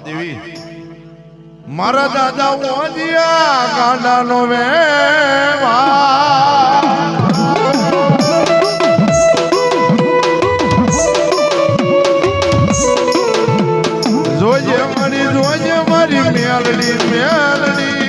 મહાદેવી મારા દાદા ઓજિયા ગાંડા નો વેવા જોજે મારી જોજે મારી મેલડી મેલડી.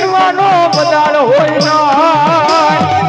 જીવાનો બદાલ હોય ના.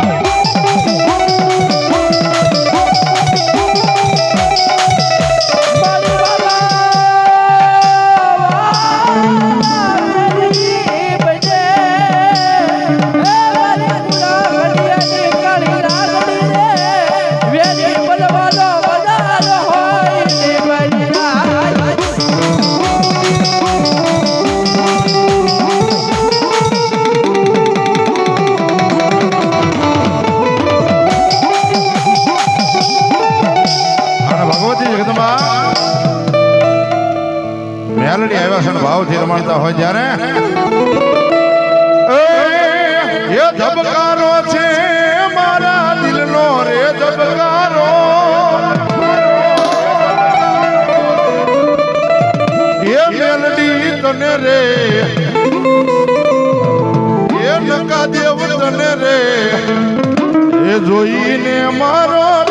દેવ રે એ જોઈને મારો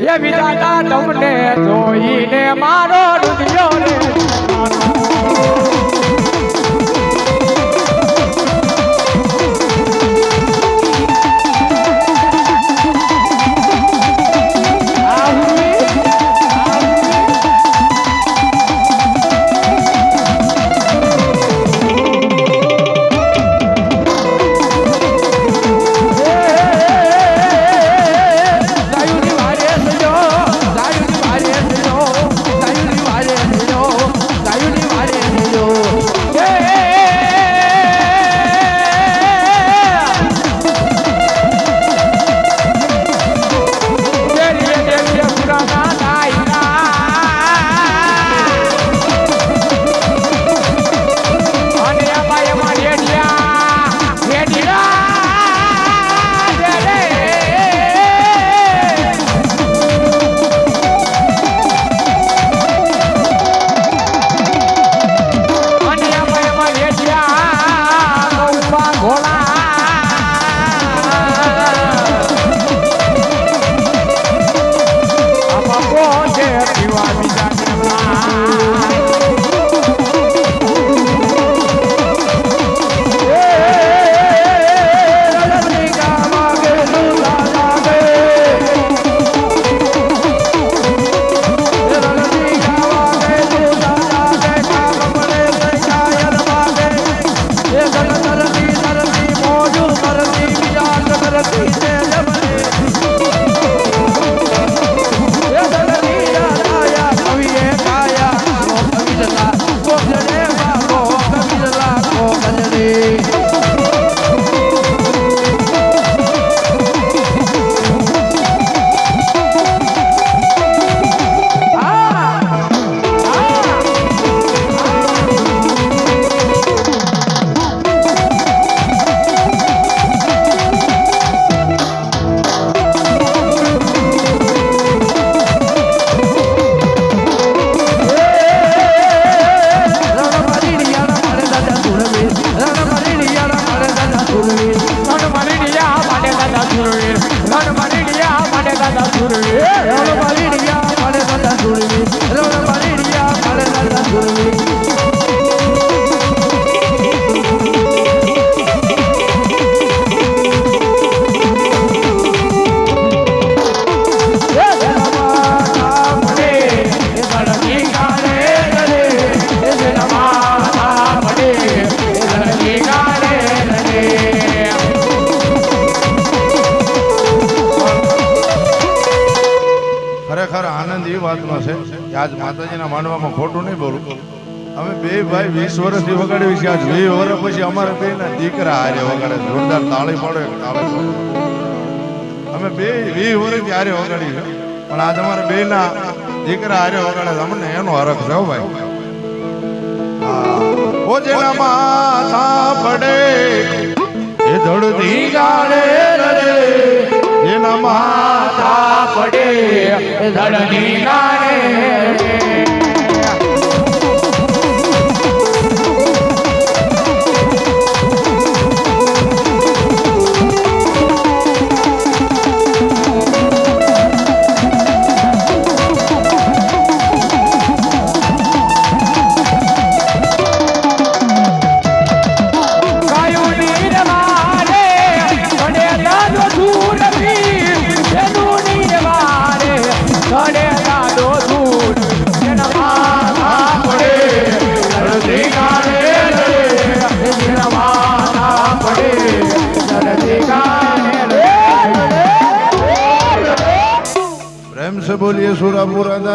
એ વિધાતા તમને જોઈને માર વાતનો છે કે આજ માતાજીના માંડવામાં ખોટું નહીં બોલું. અમે બે ભાઈ વીસ વર્ષથી વગાડીએ છે આજ વીસ વર્ષ પછી અમારા બે ના દીકરા હારે વગાડે જોરદાર તાળી પાડો તાળી અમે બે વીસ વર્ષથી હારે વગાડી છે પણ આજ અમારા બે ના દીકરા હારે વગાડે અમને એનો હરખ છે ભાઈ. ઓ જેના માથા પડે, એ ધડતી ગાડે રડે. માતા પડે ધરણી ગાણે રે પ્રેમ